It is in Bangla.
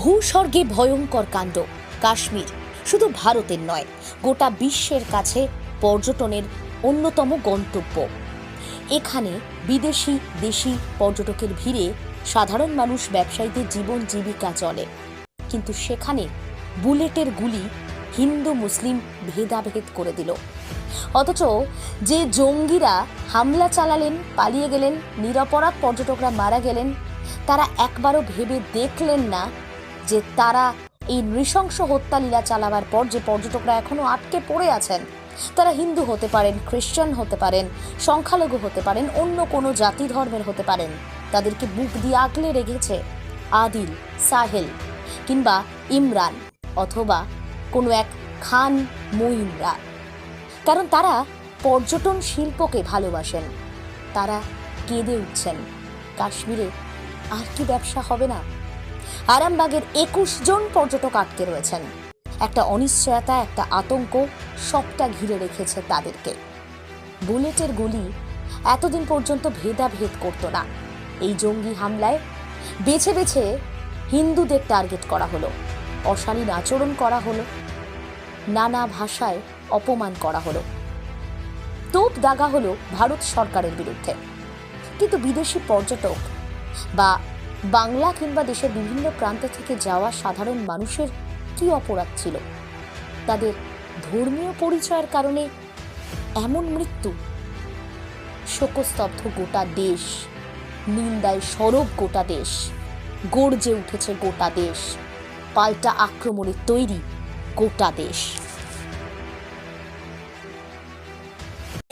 ভূস্বর্গে ভয়ঙ্কর কাণ্ড। কাশ্মীর শুধু ভারতের নয়, গোটা বিশ্বের কাছে পর্যটনের অন্যতম গন্তব্য। এখানে বিদেশি, দেশি পর্যটকের ভিড়ে সাধারণ মানুষ ব্যবসায়ীদের জীবন জীবিকা চলে। কিন্তু সেখানে বুলেটের গুলি হিন্দু, মুসলিম ভেদাভেদ করে দিল। অথচ যে জঙ্গিরা হামলা চালালেন, পালিয়ে গেলেন, নিরপরাধ পর্যটকরা মারা গেলেন, তারা একবারও ভেবে দেখলেন না যে তারা এই নৃশংস হত্যালীলা চালাবার পর যে পর্যটকরা এখনও আটকে পড়ে আছেন, তারা হিন্দু হতে পারেন খ্রিস্টান হতে পারেন, সংখ্যালঘু হতে পারেন, অন্য কোনো জাতি ধর্মের হতে পারেন, তাদেরকে বুক দিয়ে আগলে রেখেছে আদিল, সাহেল কিংবা ইমরান অথবা কোনো এক খান মঈনরা কারণ তারা পর্যটন শিল্পকে ভালোবাসেন, তারা কেঁদে উঠছেন, কাশ্মীরে আর কি ব্যবসা হবে না? আরামবাগের একুশ জন পর্যটক আটকে রয়েছেন। একটা অনিশ্চয়তা, একটা আতঙ্ক সবটা ঘিরে রেখেছে তাদেরকে। বুলেটের গুলি এতদিন পর্যন্ত ভেদাভেদ করতো না। এই জঙ্গি হামলায় বেছে বেছে হিন্দুদের টার্গেট করা হলো, অশালীন আচরণ করা হলো, নানা ভাষায় অপমান করা হলো। তোপ দাগা হলো ভারত সরকারের বিরুদ্ধে। কিন্তু বিদেশি পর্যটক বা বাংলা কিংবা দেশের বিভিন্ন প্রান্ত থেকে যাওয়া সাধারণ মানুষের কি অপরাধ ছিল? তাদের ধর্মীয় পরিচয়ের কারণে এমন মৃত্যু? শোকস্তব্ধ গোটা দেশ, নিন্দায় সরব গোটা দেশ, গর্জে উঠেছে গোটা দেশ, পাল্টা আক্রমণে তৈরি গোটা দেশ।